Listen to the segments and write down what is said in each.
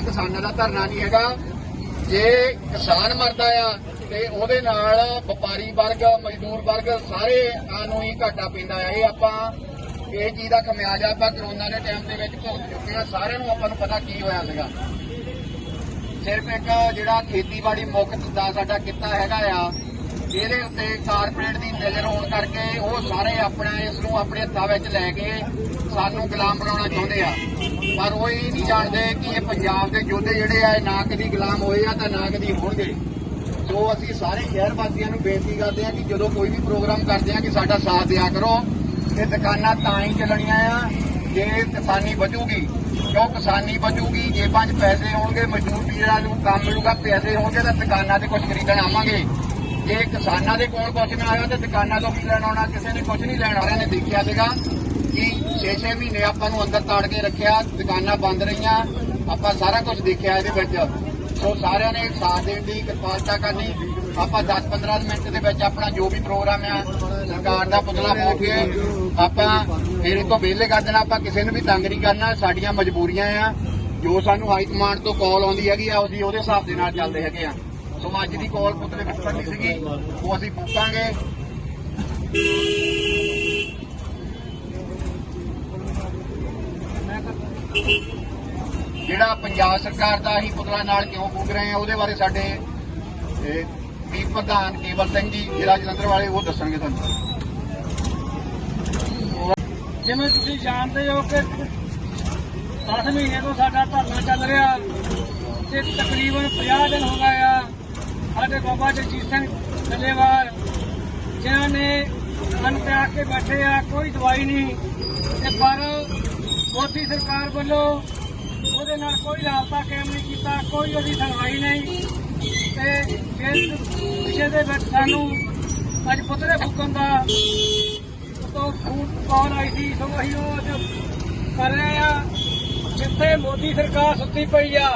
ਕਿਸਾਨਾਂ ਦਾ ਧਰਨਾ ਨਹੀਂ ਹੈਗਾ। ਜੇ ਕਿਸਾਨ ਮਰਦਾ ਆ, ਤੇ ਉਹਦੇ ਨਾਲ ਵਪਾਰੀ ਵਰਗ, ਮਜ਼ਦੂਰ ਵਰਗ ਸਾਰੇ ਨੂੰ ਹੀ ਘਾਟਾ ਪੈਂਦਾ ਆ। ਇਹ ਆਪਾਂ ਇਹ ਚੀਜ਼ ਦਾ ਖਮਿਆਜਾ ਆਪਾਂ ਕਰੋਨਾ ਦੇ ਟਾਈਮ ਦੇ ਵਿੱਚ ਭੁਗਤ ਚੁੱਕੇ ਆ। ਸਾਰਿਆਂ ਨੂੰ ਆਪਾਂ ਨੂੰ ਪਤਾ ਕੀ ਹੋਇਆ ਸੀਗਾ। ਸਿਰਫ ਇੱਕ ਜਿਹੜਾ ਖੇਤੀਬਾੜੀ ਮੁੱਖ ਦਾ ਸਾਡਾ ਕਿੱਤਾ ਹੈਗਾ ਆ ਇਹਦੇ ਉੱਤੇ ਕਾਰਪੋਰੇਟ ਦੀ ਨਜ਼ਰ ਹੋਣ ਕਰਕੇ ਉਹ ਸਾਰੇ ਆਪਣਾ ਇਸ ਨੂੰ ਆਪਣੇ ਹੱਥਾਂ ਵਿੱਚ ਲੈ ਕੇ ਸਾਨੂੰ ਗੁਲਾਮ ਬਣਾਉਣਾ ਚਾਹੁੰਦੇ ਆ। ਪਰ ਉਹ ਇਹ ਨਹੀਂ ਜਾਣਦੇ ਕਿ ਇਹ ਪੰਜਾਬ ਦੇ ਯੋਧੇ ਜਿਹੜੇ ਆ ਨਾ ਕਦੀ ਗੁਲਾਮ ਹੋਏ ਆ ਤਾਂ ਨਾ ਕਦੀ ਹੋਣਗੇ। ਸੋ ਅਸੀਂ ਸਾਰੇ ਸ਼ਹਿਰ ਵਾਸੀਆਂ ਨੂੰ ਬੇਨਤੀ ਕਰਦੇ ਆ ਕਿ ਜਦੋਂ ਕੋਈ ਵੀ ਪ੍ਰੋਗਰਾਮ ਕਰਦੇ ਆ ਕਿ ਸਾਡਾ ਸਾਥ ਦਿਆ ਕਰੋ। ਇਹ ਦੁਕਾਨਾਂ ਤਾਂ ਹੀ ਚੱਲਣੀਆਂ ਆ, ਜੇ ਕਿਸਾਨੀ ਬਚੂਗੀ ਕਿਉਂ ਕਿਸਾਨੀ ਬਚੂਗੀ ਜੇਬਾਂ 'ਚ ਪੈਸੇ ਹੋਣਗੇ, ਮਜ਼ਦੂਰ ਵੀਰਾਂ ਨੂੰ ਕੰਮ ਮਿਲੂਗਾ, ਪੈਸੇ ਹੋਣਗੇ ਤਾਂ ਦੁਕਾਨਾਂ ਤੇ ਕੁਝ ਖਰੀਦਣ ਆਵਾਂਗੇ। ਜੇ ਕਿਸਾਨਾਂ ਦੇ ਕੋਲ ਕੁਝ ਨਾ ਆਇਆ ਤਾਂ ਦੁਕਾਨਾਂ ਤੋਂ ਕੀ ਲੈਣ ਆਉਣਾ? ਕਿਸੇ ਨੇ ਕੁਝ ਨਹੀਂ ਲੈਣ ਆਉਣਾ ਨੇ ਦੇਖਿਆ ਸੀਗਾ। ਕਿ 6-6 ਮਹੀਨੇ ਆਪਾਂ ਨੂੰ ਅੰਦਰ ਤਾੜ ਕੇ ਰੱਖਿਆ, ਦੁਕਾਨਾਂ ਬੰਦ ਰਹੀਆਂ, ਆਪਾਂ ਸਾਰਾ ਕੁਝ ਦੇਖਿਆ ਇਹਦੇ ਵਿੱਚ। ਸੋ ਸਾਰਿਆਂ ਨੇ ਸਾਥ ਦੇਣ ਦੀ ਕਿਰਪਾਲਤਾ ਕਰਨੀ। ਆਪਾਂ 10-15 ਮਿੰਟ ਦੇ ਵਿੱਚ ਆਪਣਾ ਜੋ ਵੀ ਪ੍ਰੋਗਰਾਮ ਆ, ਸਰਕਾਰ ਦਾ ਪੁਤਲਾ ਹੋ ਕੇ ਆਪਾਂ ਫਿਰ ਤੋਂ ਵਿਹਲੇ ਕਰ ਦੇਣਾ, ਆਪਾਂ ਕਿਸੇ ਨੂੰ ਵੀ ਤੰਗ ਨਹੀਂ ਕਰਨਾ, ਸਾਡੀਆਂ ਮਜਬੂਰੀਆਂ ਆ। ਜੋ ਸਾਨੂੰ ਹਾਈ ਕਮਾਂਡ ਤੋਂ ਕਾਲ ਆਉਂਦੀ ਹੈਗੀ ਆ, ਅਸੀਂ ਉਹਦੇ ਹਿਸਾਬ ਦੇ ਨਾਲ ਚੱਲਦੇ ਹੈਗੇ ਆ। ਸੋ ਅੱਜ ਦੀ ਕਾਲ ਪੁਤਲੇ ਵਿੱਚ ਕਰਨੀ ਸੀਗੀ, ਉਹ ਅਸੀਂ ਪੁੱਛਾਂਗੇ। ਜਿਹੜਾ ਪੰਜਾਬ ਸਰਕਾਰ ਦਾ ਹੀ ਪੁਤਲਾ ਨਾਲ ਕਿਉਂ ਫੂਕ ਰਹੇ ਆ ਉਹਦੇ ਬਾਰੇ ਸਾਡੇ ਇਹ, ਪ੍ਰਧਾਨ ਕੇਵਲ ਸਿੰਘ ਜੀ ਜ਼ਿਲ੍ਹਾ ਜਲੰਧਰ ਵਾਲੇ ਉਹ ਦੱਸਣਗੇ ਤੁਹਾਨੂੰ। ਜਿਵੇਂ ਤੁਸੀਂ ਜਾਣਦੇ ਹੋ ਕਿ 10 ਮਹੀਨੇ ਤੋਂ ਸਾਡਾ ਧਰਨਾ ਚੱਲ ਰਿਹਾ ਤੇ ਤਕਰੀਬਨ 50 ਦਿਨ ਹੋ ਗਏ ਆ। ਸਾਡੇ ਬਾਬਾ ਜਗਜੀਤ ਸਿੰਘ ਡੱਲੇਵਾਲ ਜਿਨ੍ਹਾਂ ਨੇ ਮਨ ਤੇ ਕੇ ਬੈਠੇ ਆ ਕੋਈ ਦਵਾਈ ਨਹੀਂ ਤੇ ਪਰ ਮੋਦੀ ਸਰਕਾਰ ਵੱਲੋਂ ਉਹਦੇ ਨਾਲ ਕੋਈ ਰਾਬਤਾ ਕਾਇਮ ਨਹੀਂ ਕੀਤਾ, ਕੋਈ ਉਹਦੀ ਸੁਣਵਾਈ ਨਹੀਂ। ਤੇ ਇਸ ਵਿਸ਼ੇ ਦੇ ਵਿੱਚ ਸਾਨੂੰ ਅੱਜ ਪੁੱਤਰੇ ਫੁੱਕਣ ਦਾ ਤੋਂ ਫੋਨ ਕਾਲ ਆਈ ਸੀ, ਸੋ ਅਸੀਂ ਉਹ ਅੱਜ ਕਰ ਰਹੇ ਆ ਜਿੱਥੇ ਮੋਦੀ ਸਰਕਾਰ ਸੁੱਤੀ ਪਈ ਆ,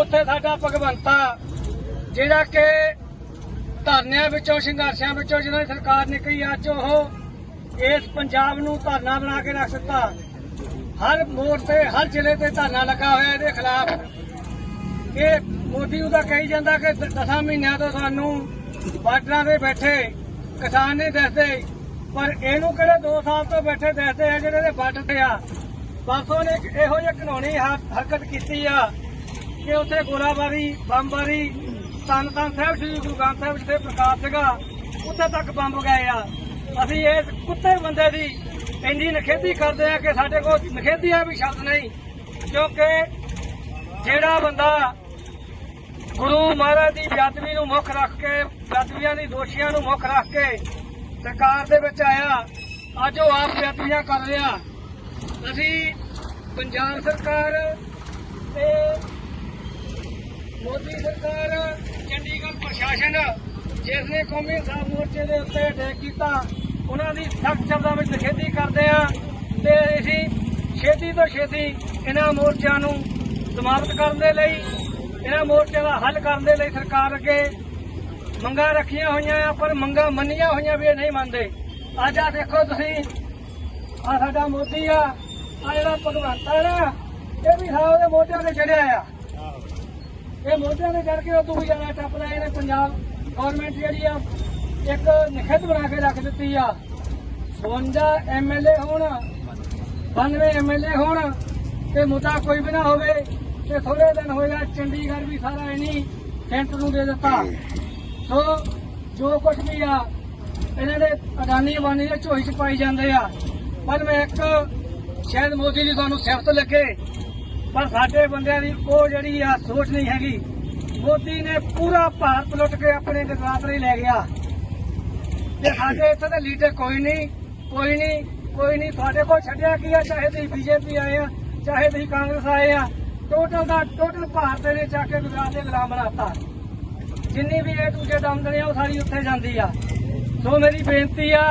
ਉੱਥੇ ਸਾਡਾ ਭਗਵੰਤਾ ਜਿਹੜਾ ਕਿ ਧਰਨਿਆਂ ਵਿੱਚੋਂ, ਸੰਘਰਸ਼ਾਂ ਵਿੱਚੋਂ, ਜਿਹਨਾਂ ਦੀ ਸਰਕਾਰ ਨਿਕਲੀ, ਅੱਜ ਉਹ ਇਸ ਪੰਜਾਬ ਨੂੰ ਧਰਨਾ ਬਣਾ ਕੇ ਰੱਖ ਦਿੱਤਾ। ਹਰ ਮੋੜ ਤੇ, ਹਰ ਜ਼ਿਲ੍ਹੇ ਤੇ ਧਰਨਾ ਲੱਗਾ ਹੋਇਆ ਇਹਦੇ ਖਿਲਾਫ। ਇਹ ਮੋਦੀ ਨੂੰ ਕਹੀ ਜਾਂਦਾ ਕਿ 10 ਮਹੀਨਿਆਂ ਤੋਂ ਸਾਨੂੰ ਬਾਰਡਰਾਂ ਤੇ ਬੈਠੇ ਕਿਸਾਨ ਨਹੀਂ ਦੱਸਦੇ। ਪਰ ਇਹਨੂੰ ਕਿਹੜੇ 2 ਸਾਲ ਤੋਂ ਬੈਠੇ ਦੱਸਦੇ ਆ ਜਿਹੜੇ ਦੇ ਬਾਰਡਰ ਤੇ ਆ? ਬਸ ਨੇ ਇਹੋ ਜਿਹੀ ਕਾਨੂੰਨੀ ਹ- ਹਰਕਤ ਕੀਤੀ ਆ ਕਿ ਉੱਥੇ ਗੋਲਾਬਾਰੀ, ਬੰਬਾਰੀ ਤਨ ਤਨ ਸਾਹਿਬ, ਸ੍ਰੀ ਗੁਰੂ ਗ੍ਰੰਥ ਸਾਹਿਬ ਜਿੱਥੇ ਪ੍ਰਕਾਸ਼ ਸੀਗਾ, ਉੱਥੇ ਤੱਕ ਬੰਬ ਗਏ ਆ। ਅਸੀਂ ਇਸ ਕੁੱਤੇ ਬੰਦੇ ਦੀ ਇੰਨੀ ਨਖੇਦੀ ਕਰਦੇ ਆ ਕਿ ਸਾਡੇ ਕੋਲ ਨਖੇਦੀਆ ਵੀ ਸ਼ਬਦ ਨਹੀਂ, ਕਿਉਂਕਿ ਜਿਹੜਾ ਬੰਦਾ ਗੁਰੂ ਮਹਾਰਾਜ ਦੀ ਬੇਅਦਬੀ ਨੂੰ ਮੁੱਖ ਰੱਖ ਕੇ, ਬੇਅਦਬੀਆਂ ਦੀ ਦੋਸ਼ੀਆਂ ਨੂੰ ਮੁੱਖ ਰੱਖ ਕੇ ਸਰਕਾਰ ਦੇ ਵਿੱਚ ਆਇਆ, ਅੱਜ ਉਹ ਆਪ ਬੇਅਦਬੀਆਂ ਕਰ ਰਿਹਾ। ਅਸੀਂ ਪੰਜਾਬ ਸਰਕਾਰ ਤੇ ਮੋਦੀ ਸਰਕਾਰ, ਚੰਡੀਗੜ੍ਹ ਪ੍ਰਸ਼ਾਸਨ ਜਿਸ ਨੇ ਕੌਮੀ ਇਨਸਾਫ ਮੋਰਚੇ ਦੇ ਉੱਤੇ ਅਟੈਕ ਕੀਤਾ ਉਹਨਾਂ ਦੀ ਸਖਤ ਸ਼ਬਦਾਂ ਵਿੱਚ ਨਿਖੇਧੀ ਕਰਦੇ ਆ ਤੇ ਅਸੀਂ ਛੇਤੀ ਤੋਂ ਛੇਤੀ ਇਹਨਾਂ ਮੋਰਚਿਆਂ ਨੂੰ ਸਮਾਪਤ ਕਰਨ ਦੇ ਲਈ, ਇਹਨਾਂ ਮੋਰਚਿਆਂ ਦਾ ਹੱਲ ਕਰਨ ਦੇ ਲਈ ਸਰਕਾਰ ਅੱਗੇ ਮੰਗਾਂ ਰੱਖੀਆਂ ਹੋਈਆਂ ਆ, ਪਰ ਮੰਗਾਂ ਮੰਨੀਆਂ ਹੋਈਆਂ ਵੀ ਇਹ ਨਹੀਂ ਮੰਨਦੇ। ਅੱਜ ਆ ਦੇਖੋ ਤੁਸੀਂ ਆ ਸਾਡਾ ਮੋਦੀ ਆ ਆ ਜਿਹੜਾ ਭਗਵੰਤ ਆ ਨਾ, ਇਹ ਵੀ ਹਾਂ ਦੇ ਮੋਢਿਆਂ ਤੇ ਚੜਿਆ ਆ। ਇਹ ਮੋਢਿਆਂ ਤੇ ਚੜ ਕੇ ਉਹ ਤੋਂ ਵੀ ਜ਼ਿਆਦਾ ਟੱਪਦਾ ਇਹਨੇ ਪੰਜਾਬ ਗਵਰਨਮੈਂਟ ਜਿਹੜੀ ਆ ਇੱਕ ਨਿਖੇਧ ਬਣਾ ਕੇ ਰੱਖ ਦਿੱਤੀ ਆ। 52 ਐਮਐਲਏ ਹੋਣ 92 ਐਮਐਲਏ ਹੋਣ, ਤੇ ਮੁੱਦਾ ਕੋਈ ਵੀ ਨਾ ਹੋਵੇ, ਤੇ ਥੋੜੇ ਦਿਨ ਹੋਇਆ ਚੰਡੀਗੜ੍ਹ ਵੀ ਸਾਰਾ ਇਨੀ ਸੈਂਟਰ ਨੂੰ ਦੇ ਦਿੱਤਾ। ਸੋ ਜੋ ਕੁਝ ਵੀ ਆ, ਇਹਨਾਂ ਦੇ ਅਡਾਨੀ ਅਬਾਨੀ ਦੇ ਝੋਈ ਚ ਪਾਈ ਜਾਂਦੇ ਆ। ਪਰ ਮੈਂ ਇੱਕ, ਸ਼ਾਇਦ ਮੋਦੀ ਜੀ ਤੁਹਾਨੂੰ ਸਿਫਤ ਲੱਗੇ, ਪਰ ਸਾਡੇ ਬੰਦਿਆਂ ਦੀ ਉਹ ਜਿਹੜੀ ਆ ਸੋਚ ਨਹੀਂ ਹੈਗੀ। ਮੋਦੀ ਨੇ ਪੂਰਾ ਭਾਰਤ ਲੁੱਟ ਕੇ ਆਪਣੇ ਗੁਜਰਾਤ ਲਈ ਲੈ ਗਿਆ। ਤੇ ਸਾਡੇ ਇੱਥੇ ਦੇ ਲੀਡਰ ਕੋਈ ਨਹੀਂ ਕੋਈ ਨਹੀਂ ਕੋਈ ਨਹੀਂ। ਤੁਹਾਡੇ ਕੋਲ ਛੱਡਿਆ ਕੀ ਆ? ਚਾਹੇ ਤੁਸੀਂ ਬੀਜੇਪੀ ਆਏ ਆ, ਚਾਹੇ ਤੁਸੀਂ ਕਾਂਗਰਸ ਆਏ ਆ। ਟੋਟਲ ਦਾ ਟੋਟਲ ਭਾਰਤ ਨੇ ਚੱਕ ਕੇ ਗੁਜਰਾਤ ਦੇ ਗੁਲਾਮ ਬਣਾਤਾ। ਜਿੰਨੀ ਵੀ ਇਹ ਦੂਜੇ ਆਮਦਨੀ ਆ ਉਹ ਸਾਰੀ ਉੱਥੇ ਜਾਂਦੀ ਆ। ਸੋ ਮੇਰੀ ਬੇਨਤੀ ਆ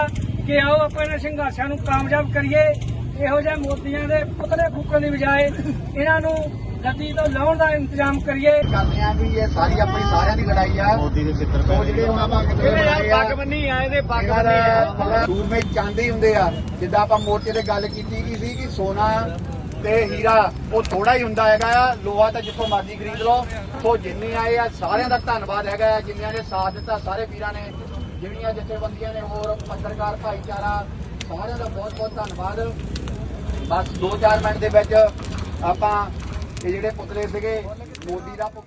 ਕਿ ਆਓ ਆਪਾਂ ਇਹਨਾਂ ਸੰਘਰਸ਼ਾਂ ਨੂੰ ਕਾਮਯਾਬ ਕਰੀਏ। ਇਹੋ ਜਿਹੇ ਮੋਦੀਆਂ ਦੇ ਪੁਤਲੇ ਫੂਕਣ ਦੀ ਬਜਾਏ ਇਹਨਾਂ ਨੂੰ ਗੱਦੀ ਤੋਂ ਲਾਉਣ ਦਾ ਇੰਤਜ਼ਾਮ ਕਰੀਏ। ਕਰਦੇ ਆ ਵੀ ਇਹ ਸਾਰੀ ਆਪਣੀ ਸਾਰਿਆਂ ਦੀ ਲੜਾਈ ਆ। ਮੋਦੀ ਦੇ ਚਿੱਤਰ ਸੋ ਜਿਹੜੇ ਹੁਣ ਆਪਾਂ ਜਿਹੜੇ ਯਾਰ ਪੱਗ ਬੰਨੀ ਆ ਇਹਦੇ ਪੱਗ ਬੰਨੀ ਆ। ਸੂਰਮੇ ਚਾਂਦੀ ਹੁੰਦੇ ਆ ਜਿੱਦਾਂ ਆਪਾਂ ਮੋਰਚੇ ਤੇ ਗੱਲ ਕੀਤੀ ਕੀ ਸੀ ਕਿ ਸੋਨਾ ਤੇ ਹੀਰਾ ਉਹ ਥੋੜਾ ਹੀ ਹੁੰਦਾ ਹੈਗਾ ਆ ਲੋਹਾ ਤਾਂ ਜਿੱਥੋਂ ਮਰਜ਼ੀ ਖਰੀਦ ਲਓ। ਸੋ ਜਿੰਨੇ ਆਏ ਆ ਸਾਰਿਆਂ ਦਾ ਧੰਨਵਾਦ ਹੈਗਾ ਆ ਜਿਨ੍ਹਾਂ ਨੇ ਸਾਥ ਦਿੱਤਾ ਸਾਰੇ ਵੀਰਾਂ ਨੇ ਜਿਹੜੀਆਂ ਜਥੇਬੰਦੀਆਂ ਨੇ ਹੋਰ ਪੱਤਰਕਾਰ ਭਾਈਚਾਰਾ ਸਾਰਿਆਂ ਦਾ ਬਹੁਤ ਬਹੁਤ ਧੰਨਵਾਦ। ਬਸ 2-4 ਮਿੰਟ ਦੇ ਵਿੱਚ ਆਪਾਂ ਇਹ ਜਿਹੜੇ ਪੁਤਲੇ ਸੀਗੇ ਮੋਦੀ ਦਾ ਪੁ-